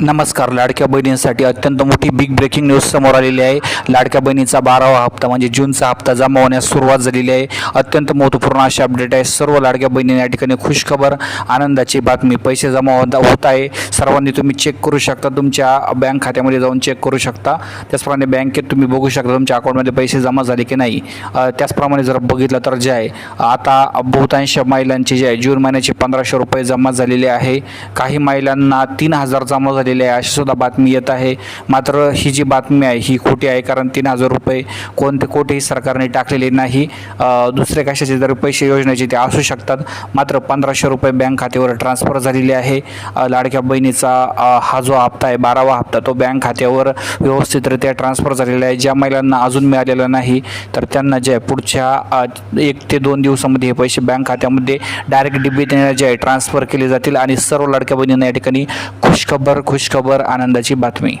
नमस्कार लाडक्या बहिणींसाठी अत्यंत मोठी बिग ब्रेकिंग न्यूज समोर आलेली आहे. लाडक्या बहिणीचा बारावा हप्ता म्हणजे जूनचा हप्ता जमा होण्यास सुरुवात झालेली आहे. अत्यंत महत्त्वपूर्ण अशी अपडेट आहे. सर्व लाडक्या बहिणींना या ठिकाणी खुशखबर आनंदाची बातमी पैसे जमा होत होत आहे. सर्वांनी तुम्ही चेक करू शकता. तुमच्या बँक खात्यामध्ये जाऊन चेक करू शकता. त्याचप्रमाणे बँकेत तुम्ही बघू शकता तुमच्या अकाउंटमध्ये पैसे जमा झाले की नाही. त्याचप्रमाणे जर बघितलं तर जे आहे आता बहुतांश महिलांचे जे आहे जून महिन्याचे पंधराशे रुपये जमा झालेले आहे. काही महिलांना तीन हजार जमा झाले झालेले आहे अशी सुद्धा बातमी येत आहे. मात्र ही जी बातमी आहे ही खोटी आहे कारण तीन हजार रुपये कोणते कोठेही सरकारने टाकलेले नाही. दुसरे कशाचे जर पैसे योजनेचे ते असू शकतात. मात्र पंधराशे रुपये बँक खात्यावर ट्रान्सफर झालेले आहे. लाडक्या बहिणीचा हा जो हप्ता आहे बारावा हप्ता तो बँक खात्यावर व्यवस्थितरित्या ट्रान्सफर झालेला आहे. ज्या महिलांना अजून मिळालेला नाही तर त्यांना जे आहे पुढच्या एक ते दोन दिवसामध्ये हे पैसे बँक खात्यामध्ये डायरेक्ट डीबीने जे आहे ट्रान्सफर केले जातील. आणि सर्व लाडक्या बहिणींना या ठिकाणी खुशखबर खुश खुशखबर आनंदाची बातमी.